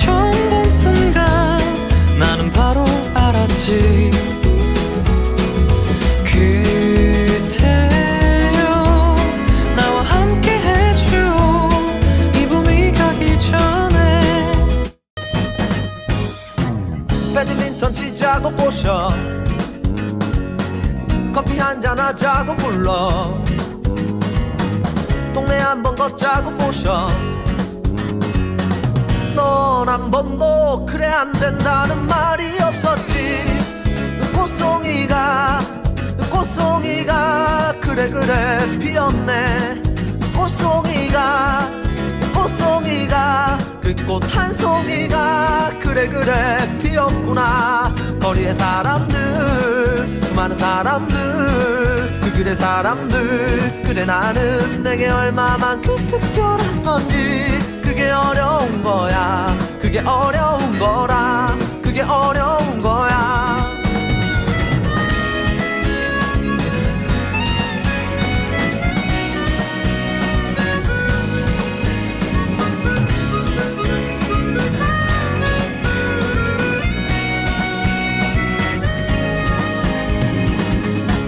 처음 본 순간 나는 바로 알았지 번도 그래 안 된다는 말이 없었지. 꽃송이가 꽃송이가 그래 그래 피었네. 꽃송이가 꽃송이가 그 꽃 한 송이가 그래 그래 피었구나. 거리의 사람들 수많은 사람들 그 길의 사람들. 그래 나는 내게 얼마만큼 특별한 건지 그게 어려운 거야. 그게 어려운 거라. 그게 어려운 거야.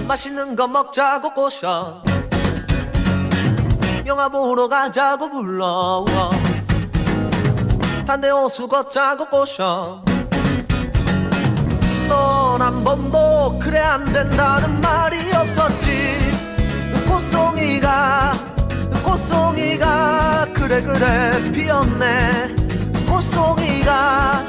맛있는 거 먹자고 꼬셔. 영화 보러 가자고 불러 단대 호수 걷자고 꼬셔. 넌 한 번도 그래 안 된다는 말이 없었지. 꽃송이가 꽃송이가 그래 그래 피었네. 꽃송이가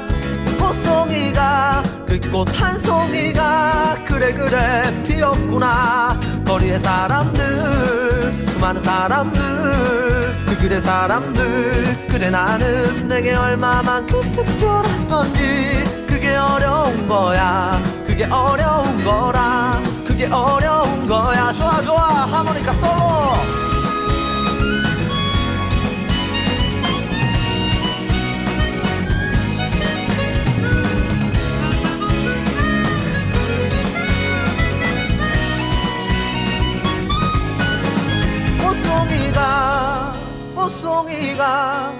꽃송이가 그 꽃 한 송이가 그래 그래 피었구나. 거리의 사람들 수많은 사람들 그 길의 사람들. 그래 나는 내게 얼마만큼 특별한 건지. 그게 어려운 거야. 그게 어려운 거라. 그게 어려운 거야. 좋아 좋아. 하모니카 솔로. 꽃송이가 꽃송이가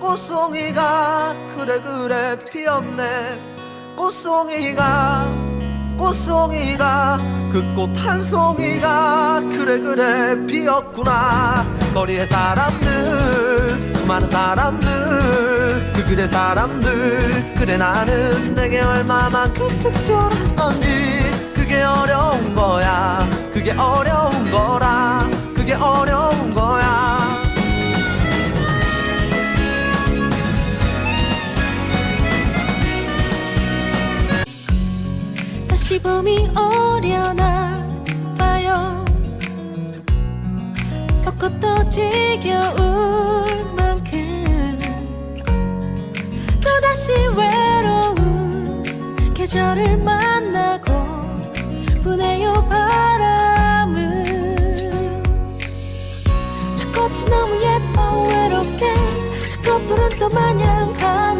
꽃송이가 그래 그래 피었네. 꽃송이가 꽃송이가 그 꽃 한 송이가 그래 그래 피었구나. 거리의 사람들 수많은 사람들 그 길의 사람들 그래 나는 내게 얼마만큼 특별한 지겨울 만큼 또다시 외로운 계절을 만나고 분해요 바람을. 저 꽃이 너무 예뻐 외롭게. 저 커플은 또 마냥 가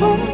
Oh.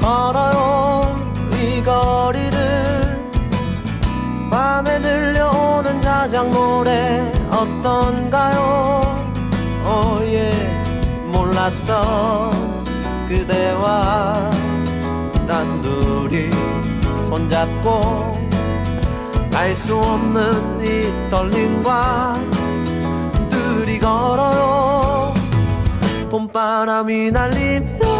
걸어요. 이 거리를 밤에 들려오는 자작 노래 어떤가요? 오예. 몰랐던 그대와 난 둘이 손잡고 알 수 없는 이 떨림과 둘이 걸어요. 봄바람이 날리며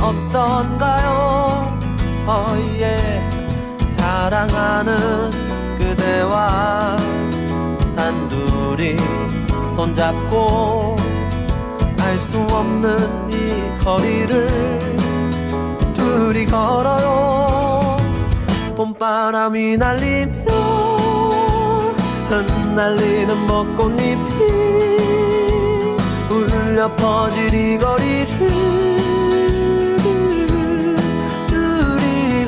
어떤가요? 어예 yeah. 사랑하는 그대와 단둘이 손잡고 알 수 없는 이 거리를 둘이 걸어요 봄바람이 날리며 흩날리는 벚꽃잎이 울려 퍼질 이 거리를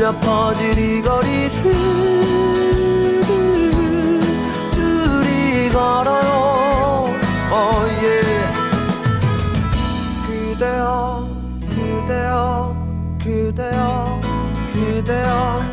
울려 퍼질 이 거리를 둘이 걸어요 oh. 그대여 그대여 그대여 그대여